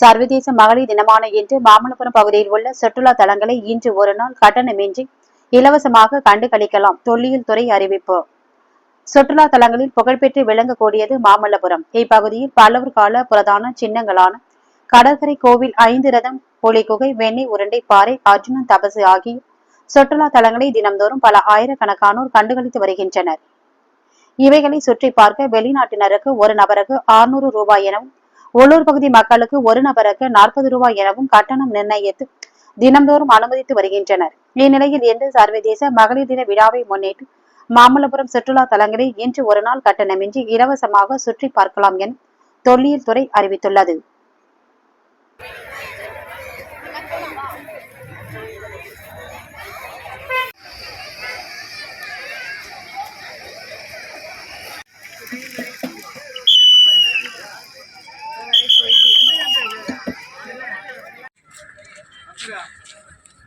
சர்வதேச மகளிர் தினமான இன்று மாமல்லபுரம் பகுதியில் உள்ள சுற்றுலா தலங்களை இன்று ஒரு நாள் கட்டணமின்றி இலவசமாக கண்டு கழிக்கலாம் தொல்லியல் துறை அறிவிப்பு. சுற்றுலா தலங்களில் புகழ்பெற்று விளங்கக்கூடியது மாமல்லபுரம். இப்பகுதியில் பல்லவர் கால புரதான சின்னங்களான கடற்கரை கோவில் ஐந்து ரதம் புலிகுகை வெண்ணெய் உருண்டை பாறை அர்ஜுனன் தபசு ஆகிய சுற்றுலா தலங்களை தினம்தோறும் பல ஆயிரக்கணக்கானோர் கண்டுகளித்து வருகின்றனர். இவைகளை சுற்றி பார்க்க வெளிநாட்டினருக்கு ஒரு நபருக்கு 600 ரூபாய் எனவும் உள்ளூர் பகுதி மக்களுக்கு ஒரு நபருக்கு நாற்பது ரூபாய் எனவும் கட்டணம் நிர்ணயித்து தினம்தோறும் அனுமதித்து வருகின்றனர். இந்நிலையில் இன்று சர்வதேச மகளிர் தின விழாவை முன்னிட்டு மாமல்லபுரம் சுற்றுலா தலங்களில் இன்று ஒரு நாள் கட்டணமின்றி இலவசமாக சுற்றி பார்க்கலாம் என தொல்லியல் துறை அறிவித்துள்ளது.